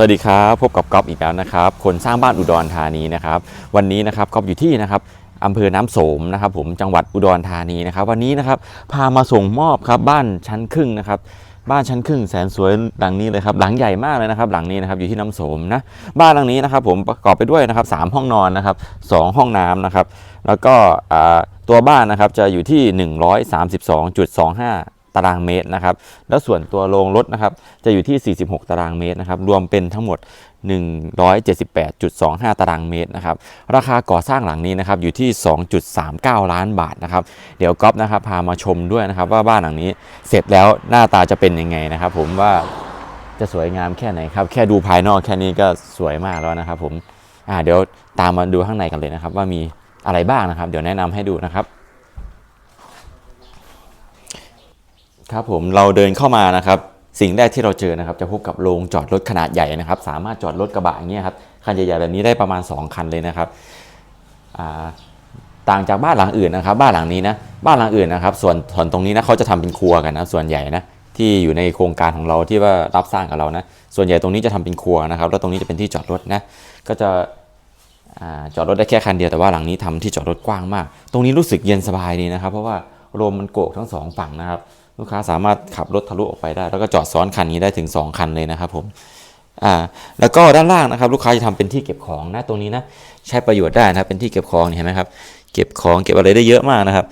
สวัสดีครับพบกับก๊อฟอีกแล้วนะครับ คนสร้างบ้านอุดรธานีนะครับ วันนี้นะครับก๊อฟอยู่ที่นะครับอำเภอน้ำโสมนะครับ ผมจังหวัดอุดรธานีนะครับ วันนี้นะครับพามาส่งมอบครับบ้านชั้นครึ่งนะครับ บ้านชั้นครึ่งแสนสวยหลังนี้เลยครับหลังใหญ่มากเลยนะครับหลังนี้นะครับอยู่ที่น้ำโสมนะบ้านหลังนี้นะครับผมประกอบไปด้วยนะครับสามห้องนอนนะครับสองห้องน้ำนะครับ แล้วก็ตัวบ้านนะครับจะอยู่ที่ 132.25ารางเมตรนะครับ แล้วส่วนตัวโรงรถนะครับ จะอยู่ที่ 46 ตารางเมตรนะครับ รวมเป็นทั้งหมด 178.25 ตารางเมตรนะครับ ราคาก่อสร้างหลังนี้นะครับ อยู่ที่ 2.39 ล้านบาทนะครับ เดี๋ยวก๊อฟนะครับ พามาชมด้วยนะครับ ว่าบ้านหลังนี้เสร็จแล้วหน้าตาจะเป็นยังไงนะครับ ผมว่าจะสวยงามแค่ไหนครับ แค่ดูภายนอกแค่นี้ก็สวยมากแล้วนะครับ ผม อ่า เดี๋ยวตามมาดูข้างในกันเลยนะครับ ว่ามีอะไรบ้างนะครับ เดี๋ยวแนะนำให้ดูนะครับ ครับผมเราเดินเข้ามานะครับสิ่งแรกที่เราเจอนะครับจะพบกับโรงจอดรถขนาดใหญ่นะครับ สามารถจอดรถกระบะอย่างเงี้ยครับคันใหญ่ๆแบบนี้ได้ประมาณ 2 คันเลยนะครับต่างจากบ้านหลังอื่นนะครับ บ้านหลังนี้นะบ้านหลังอื่นนะครับ ส่วนส่วนตรงนี้นะเขาจะทำเป็นครัวกันนะส่วนใหญ่นะที่อยู่ในโครงการของเราที่ว่ารับสร้างกับเรานะส่วนใหญ่ตรงนี้จะทำเป็นครัวนะครับแล้วตรงนี้จะเป็นที่จอดรถนะก็จะอจอดรถได้แค่คันเดียวแต่ว่าหลังนี้ทำที่จอดรถกว้างมาก ตรงนี้รู้สึกเย็นสบายดีนะครับ เพราะว่าลมมันโกกทั้งสองฝั่งนะครับ ลูกค้าสามารถขับรถทะลุออกไปได้ แล้วก็จอดซ้อนคันนี้ได้ถึง 2 คันเลยนะครับผมอ่าแล้วก็ด้านล่างนะครับ ลูกค้าจะทำเป็นที่เก็บของนะตรงนี้นะใช้ประโยชน์ได้นะครับเป็นที่เก็บของเห็นไหมครับ เก็บของเก็บอะไรได้เยอะมากนะครับ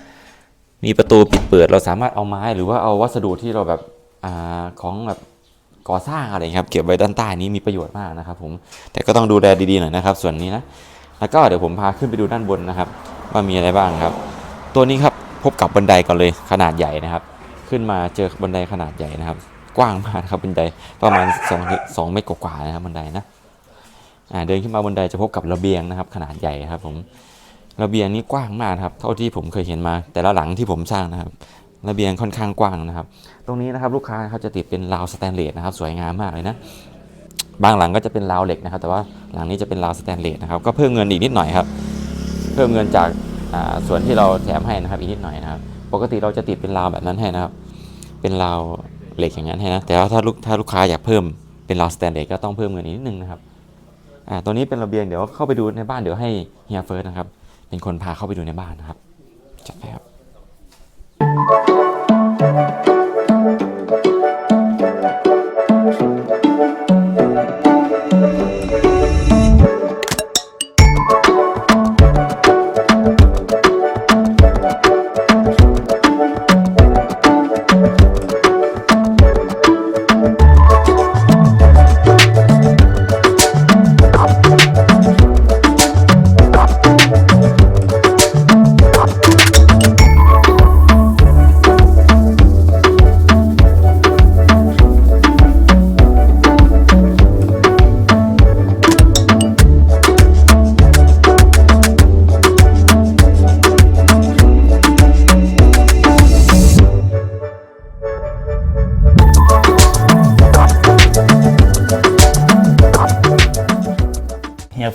มีประตูปิดเปิดเราสามารถเอาไม้หรือว่าเอาวัสดุที่เราแบบอ่าของแบบก่อสร้างอะไรครับเก็บไว้ด้านใต้นี้มีประโยชน์มากนะครับผมแต่ก็ต้องดูแลดีๆหน่อยนะครับ ส่วนนี้นะแล้วก็เดี๋ยวผมพาขึ้นไปดูด้านบนนะครับ ว่ามีอะไรบ้างครับ ตัวนี้ครับพบกับบันไดก่อนเลยขนาดใหญ่นะครับ ขึ้นมาเจอบันไดขนาดใหญ่นะครับ กว้างมากครับบันไดประมาณ2 2เมตรกว่าๆนะครับบันไดนะอ่าเดินขึ้นมาบันไดจะพบกับระเบียงนะครับ ขนาดใหญ่ครับ ผมระเบียงนี้กว้างมากครับ เท่าที่ผมเคยเห็นมา แต่ละหลังที่ผมสร้างนะครับ ระเบียงค่อนข้างกว้างนะครับ ตรงนี้นะครับลูกค้าเขาจะติดเป็นราวสแตนเลสนะครับ สวยงามมากเลยนะบางหลังก็จะเป็นราวเหล็กนะครับ แต่ว่าหลังนี้จะเป็นราวสแตนเลสนะครับ ก็เพิ่มเงินอีกนิดหน่อยครับ เพิ่มเงินจากส่วนที่เราแถมให้นะครับอีกนิดหน่อยนะครับ ปกติเราจะติดเป็นราวแบบนั้นให้นะครับ เป็นราวเหล็กอย่างนั้นให้นะ แต่ว่าถ้าลูกถ้าลูกค้าอยากเพิ่มเป็นราวสแตนเลสก็ต้องเพิ่มเงินอีกนิดนึงนะครับ อ่า ตัวนี้เป็นระเบียงเดี๋ยวเข้าไปดูในบ้านเดี๋ยวให้เฮียเฟิร์สนะครับ เป็นคนพาเข้าไปดูในบ้านนะครับ จัดไปครับ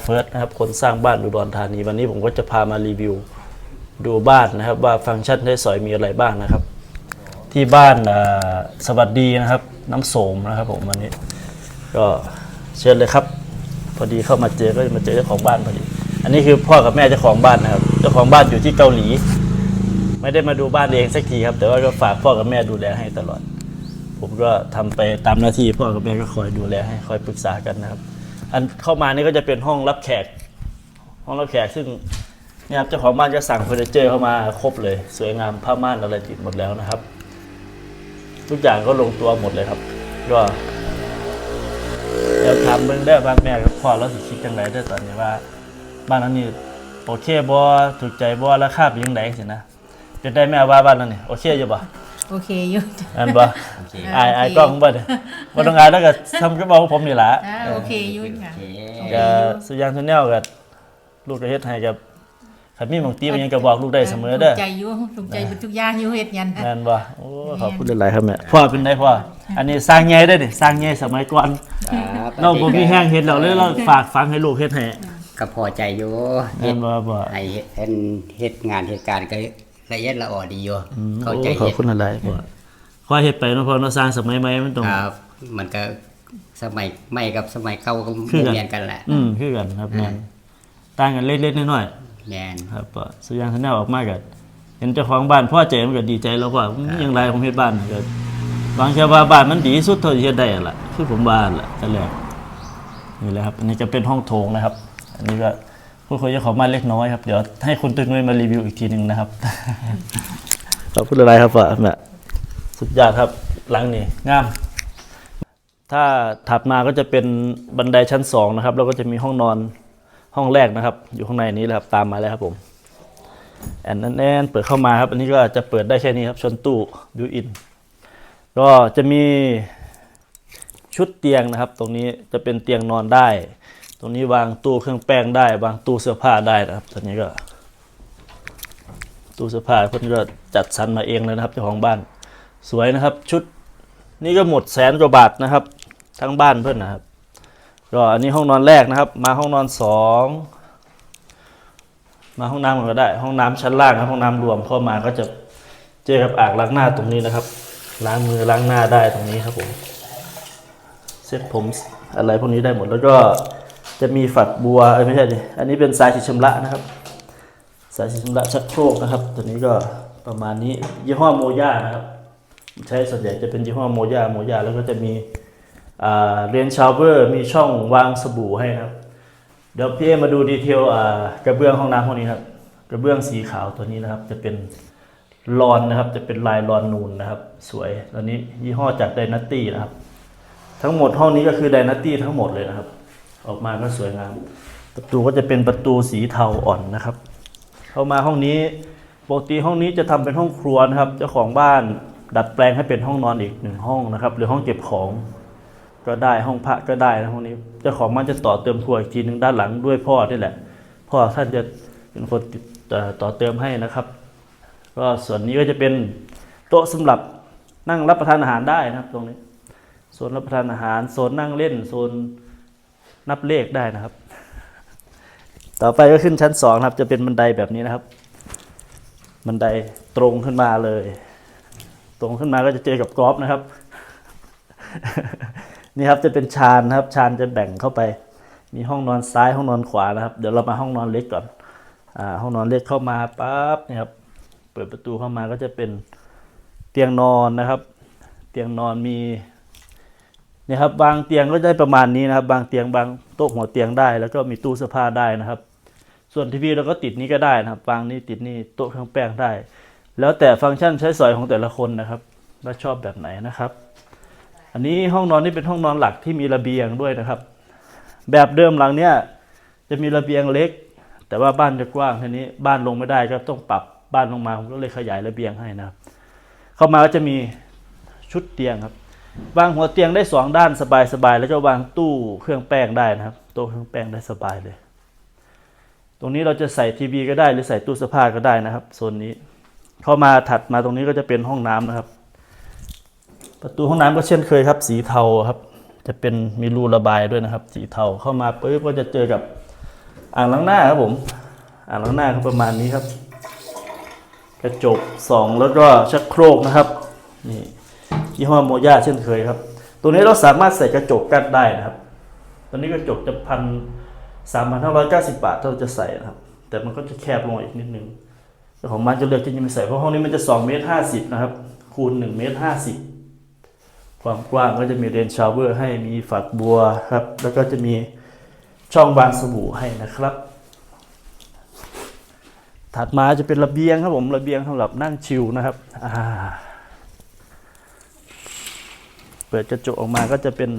เฟิร์สนะครับคนสร้างบ้านอุดรธานี วันนี้ผมก็จะพามารีวิวดูบ้านนะครับ ว่าฟังก์ชันใช้สอยมีอะไรบ้างนะครับ ที่บ้านสวัสดีนะครับ น้ำโสมนะครับผมวันนี้ ก็เชิญเลยครับ พอดีเข้ามาเจอก็มาเจอเจ้าของบ้านพอดี อันนี้คือพ่อกับแม่เจ้าของบ้านนะครับเจ้าของบ้านอยู่ที่เกาหลี ไม่ได้มาดูบ้านเองสักทีครับ แต่ว่าก็ฝากพ่อกับแม่ดูแลให้ตลอด ผมก็ทำไปตามหน้าที่พ่อกับแม่ก็คอยดูแลให้คอยปรึกษากันนะครับ อันเข้ามานี่ก็จะเป็นห้องรับแขก ห้องรับแขกซึ่งเนี่ยครับเจ้าของบ้านจะสั่งเฟอร์นิเจอร์เข้ามาครบเลย สวยงามผ้าม่านอะไรติดหมดแล้วนะครับ ทุกอย่างก็ลงตัวหมดเลยครับก็เดี๋ยวถามเบิ่งได้บ้านแม่กับพ่อแล้วสิคิดจังไรได้ตอนนี้ว่า บ้านนั้นนี่โอเคบ่ถูกใจบ่ราคาเป็นยังไงสินะเป็นได้แม่ว่าบ้านนั้นนี่โอเคอยู่บ่ โอเคอยู่จ้ะอันบ่อ่าอายอายโอเคกล้องบ่เนี่ยบ่ต้องอายแล้วก็ทำกับบอกผมนี่ล่ะอ่าโอเคอยู่ค่ะโอเคก็อยู่สุยางทุนแนวกับลูกกระเฮ็ดให้กับคถ้ามีหมองตีมันยังก็บอกลูกได้เสมอเด้อถูกใจอยู่ถูกใจเป็นทุกอย่างอยู่เฮ็ดหยันแม่นบ่โอ้ขอบคุณหลายๆครับแม่พ่อเป็นไงพ่ออันนี้สร้างใหญ่ได้อนี่สร้างใหญ่สมัยก่อนครับเราบ่มีแห้งเฮ็ดแล้วเลยเราฝากฟังให้ลูกเฮ็ดให้ก็พอใจอยู่แม่เฮ็นดบ่บ่ไอ้เฮ็ดเฮ็ดงานเหตุการณ์ก็ ละเอียดละอ่อนดีอยู่เข้าใจโอ้ขอบเฮ็ดคุณหลายๆพ่อขอเฮ็ดไปเนาะพ่อเนาะสร้างสมัยใหม่มันต้องครับ มันก็สมัยใหม่กับสมัยเก่าก็คือกันเรียนกันแหละ อืมคือกันครับแม่นต่างกันเล็กๆน้อยๆแมนครับก็สุดยางทันแนวออกมาก็เห็นเจ้าของบ้านพ่อใจมันก็ดีใจแล้วว่าอืมยังไรผมเฮ็ดบ้านก็บางแค่ว่าบ้านมันดีที่สุดเท่าที่เฮ็ดได้นั่นล่ะคือผมบ้านล่ะแต่แรกนี่แหละครับ อันนี้จะเป็นห้องโถงนะครับ อันนี้ก็ พูดคุยเจ้าของบ้านเล็กน้อยครับเดี๋ยวให้คุณตึกนุ้ยมารีวิวอีกทีหนึ่งนะครับขอบคุณอะไรครับว่าแม่สุดยอดครับหลังนี้งาม ถ้าถัดมาก็จะเป็นบันไดชั้นสองนะครับ แล้วก็จะมีห้องนอนห้องแรกนะครับ อยู่ข้างในนี้แหละครับตามมาเลยครับผมแอนแอนเปิดเข้ามาครับ อันนี้ก็จะเปิดได้แค่นี้ครับชนตู้บิวอินก็จะมีชุดเตียงนะครับ ตรงนี้จะเป็นเตียงนอนได้ ตรงนี้วางตู้เครื่องแป้งได้วางตู้เสื้อผ้าได้นะครับตอนนี้ก็ ตู้เสื้อผ้าเพื่อนก็จัดสรรมาเองเลยนะครับเจ้าของบ้าน สวยนะครับ ชุดนี่ก็หมดแสนกว่าบาทนะครับ ทั้งบ้านเพื่อนนะครับก็อันนี้ห้องนอนแรกนะครับ มาห้องนอนสองมาห้องน้ำก็ได้ ห้องน้ำชั้นล่างครับห้องน้ำรวมเข้ามาก็จะเจอกับอ่างล้างหน้าตรงนี้นะครับ ล้างมือล้างหน้าได้ตรงนี้ครับผมเซ็ตผมอะไรพวกนี้ได้หมดแล้วก็ จะมีฝักบัวไม่ใช่ดิอันนี้เป็นสายฉีดชำระนะครับ สายฉีดชำระชักโครกนะครับ ตัวนี้ก็ประมาณนี้ยี่ห้อโมย่านะครับ ใช้ส่วนใหญ่จะเป็นยี่ห้อโมย่าโมย่าแล้วก็จะมีอ่าเรนชาวเวอร์มีช่องวางสบู่ให้ครับ เดี๋ยวพี่เอมาดูดีเทลกระเบื้องห้องน้ำห้องนี้ครับ กระเบื้องสีขาวตัวนี้นะครับ จะเป็นลอนนะครับ จะเป็นลายลอนนูนนะครับ สวยตัวนี้ยี่ห้อจากไดนาตี้นะครับ ทั้งหมดห้องนี้ก็คือไดนาตี้ทั้งหมดเลยนะครับ ออกมาก็สวยงาม ประตูก็จะเป็นประตูสีเทาอ่อนนะครับ เข้ามาห้องนี้ปกติห้องนี้จะทำเป็นห้องครัวนะครับ เจ้าของบ้านดัดแปลงให้เป็นห้องนอนอีกหนึ่งห้องนะครับ หรือห้องเก็บของก็ได้ห้องพระก็ได้นะห้องนี้ เจ้าของบ้านจะต่อเติมครัวอีกทีหนึ่งด้านหลังด้วยพ่อนี่แหละ พ่อท่านจะเป็นคนต่อต่อเติมให้นะครับ ก็ส่วนนี้ก็จะเป็นโต๊ะสำหรับนั่งรับประทานอาหารได้นะครับ ตรงนี้โซนรับประทานอาหารโซนนั่งเล่นโซน นับเลขได้นะครับ ต่อไปก็ขึ้นชั้นสองครับ จะเป็นบันไดแบบนี้นะครับ บันไดตรงขึ้นมาเลย ตรงขึ้นมาก็จะเจอกับกรอบนะครับ นี่ครับจะเป็นชานนะครับ ชานจะแบ่งเข้าไป มีห้องนอนซ้ายห้องนอนขวานะครับ เดี๋ยวเรามาห้องนอนเล็กก่อนอ่าห้องนอนเล็กเข้ามาปั๊บเนี่ยครับ เปิดประตูเข้ามาก็จะเป็นเตียงนอนนะครับ เตียงนอนมี เนี่ยครับบางเตียงก็ได้ประมาณนี้นะครับ บางเตียงบางโต๊ะหัวเตียงได้ แล้วก็มีตู้เสื้อผ้าได้นะครับ ส่วนทีวีเราก็ติดนี้ก็ได้นะครับวางนี้ติดนี่โต๊ะเครื่องแป้งได้ แล้วแต่ฟังก์ชันใช้สอยของแต่ละคนนะครับว่าชอบแบบไหนนะครับ อันนี้ห้องนอนนี่เป็นห้องนอนหลักที่มีระเบียงด้วยนะครับ แบบเดิมหลังเนี้ยจะมีระเบียงเล็ก แต่ว่าบ้านจะกว้างทีนี้บ้านลงไม่ได้ก็ต้องปรับบ้านลงมาผมก็เลยขยายระเบียงให้นะครับ เข้ามาก็จะมีชุดเตียงครับ วางหัวเตียงได้สองด้านสบายๆแล้วก็วางตู้เครื่องแป้งได้นะครับโต๊ะเครื่องแป้งได้สบายเลย ตรงนี้เราจะใส่ทีวีก็ได้หรือใส่ตู้เสื้อผ้าก็ได้นะครับโซนนี้เข้ามาถัดมาตรงนี้ก็จะเป็นห้องน้ำนะครับ ประตูห้องน้ำก็เช่นเคยครับ สีเทาครับ จะเป็นมีรูระบายด้วยนะครับ สีเทาเข้ามาปุ๊บก็จะเจอกับอ่างล้างหน้าครับผมอ่างล้างหน้าก็ประมาณนี้ครับ กระจกสองแล้วก็ชักโครกนะครับนี่ ยี่ห้อโมย่าเช่นเคยครับ ตัวนี้เราสามารถใส่กระจกกั้นได้นะครับตัวนี้กระจกจะพันสามพันห้าร้อยเก้าสิบบาทถ้าเราจะใส่นะครับ แต่มันก็จะแคบลงอีกนิดนึงเจ้าของบ้านจะเลือกที่จะไม่ใส่เพราะห้องนี้มันจะสองเมตรห้าสิบนะครับ คูณหนึ่งเมตรห้าสิบความกว้างก็จะมีเรนชาวเวอร์ให้มีฝักบัวครับ แล้วก็จะมีช่องวางสบู่ให้นะครับ ถัดมาจะเป็นระเบียงครับผมระเบียงสำหรับนั่งชิลนะครับอ่า เปิดกระจกออกมาก็จะเป็น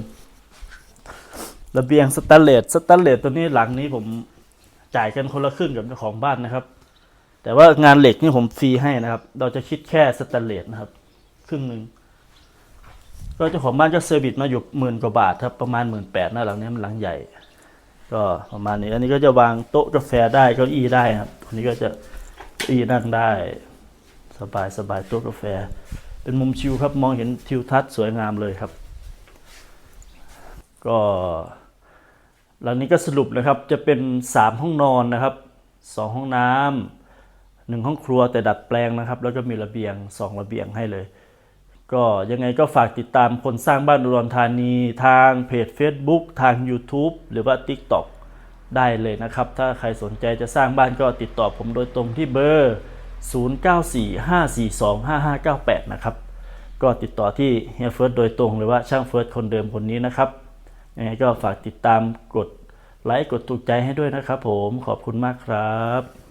ระเบียงสแตนเลสสแตนเลสตัวนี้หลังนี้ผมจ่ายกันคนละครึ่งกับเจ้าของบ้านนะครับ แต่ว่างานเหล็กนี่ผมฟรีให้นะครับ เราจะคิดแค่สแตนเลสนะครับ ครึ่งหนึ่งก็เจ้าของบ้านก็เซอร์วิสมาอยู่หมื่นกว่าบาทครับประมาณหมื่นแปดนะหลังนี้มันหลังใหญ่ ก็ประมาณนี้ อันนี้ก็จะวางโต๊ะกาแฟได้เก้าอี้ได้ครับอันนี้ก็จะอี้นั่งได้ สบายสบายโต๊ะกาแฟ เป็นมุมชิวครับมองเห็นทิวทัศน์สวยงามเลยครับ ก็หลังนี้ก็สรุปนะครับจะเป็น 3 ห้องนอนนะครับ 2 ห้องน้ำหนึ่งห้องครัวแต่ดัดแปลงนะครับ แล้วก็มีระเบียง 2 ระเบียงให้เลย ก็ยังไงก็ฝากติดตามคนสร้างบ้านอุดรธานี ทางเพจ Facebook ทาง YouTube หรือว่า TikTok ได้เลยนะครับ ถ้าใครสนใจจะสร้างบ้านก็ติดต่อผมโดยตรงที่เบอร์ 0945425598 นะครับ ก็ติดต่อที่เฮียเฟิร์สโดยตรง หรือว่าช่างเฟิร์สคนเดิมคนนี้นะครับยังไงก็ฝากติดตามกดไลค์กดถูกใจให้ด้วยนะครับผมขอบคุณมากครับ